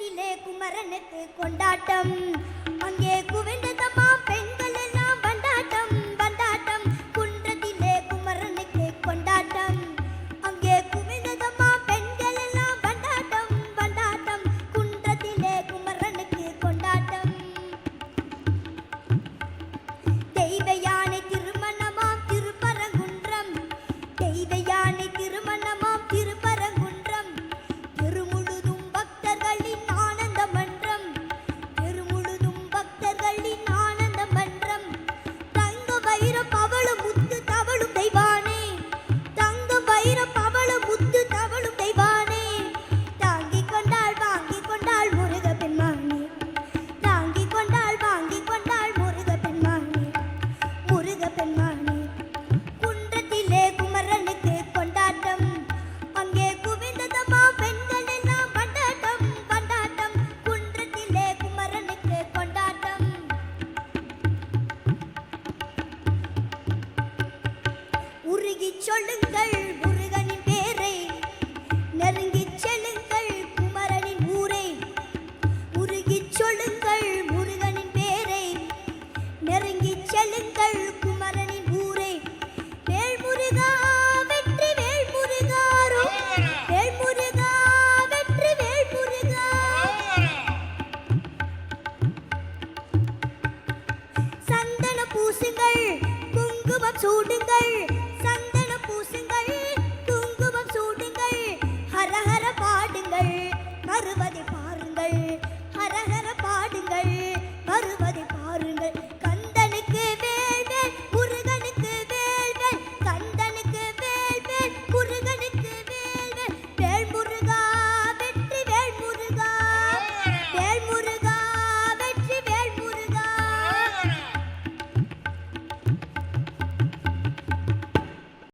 குளத்திலே குமரனுக்கு கொண்டாட்டம் அங்கே நெருங்கி சொல்லுங்கள் முருகனின் பேரை. நெருங்கி செல்லுங்கள் குமரனின் ஊரை. முருகி சொல்லுங்கள் முருகனின் பேரை. நெருங்கி செல்லுங்கள் குமரனின் ஊரை. வேல் முருகா வெற்றி வேல் முருகாரோ வேல் சூடுங்கள்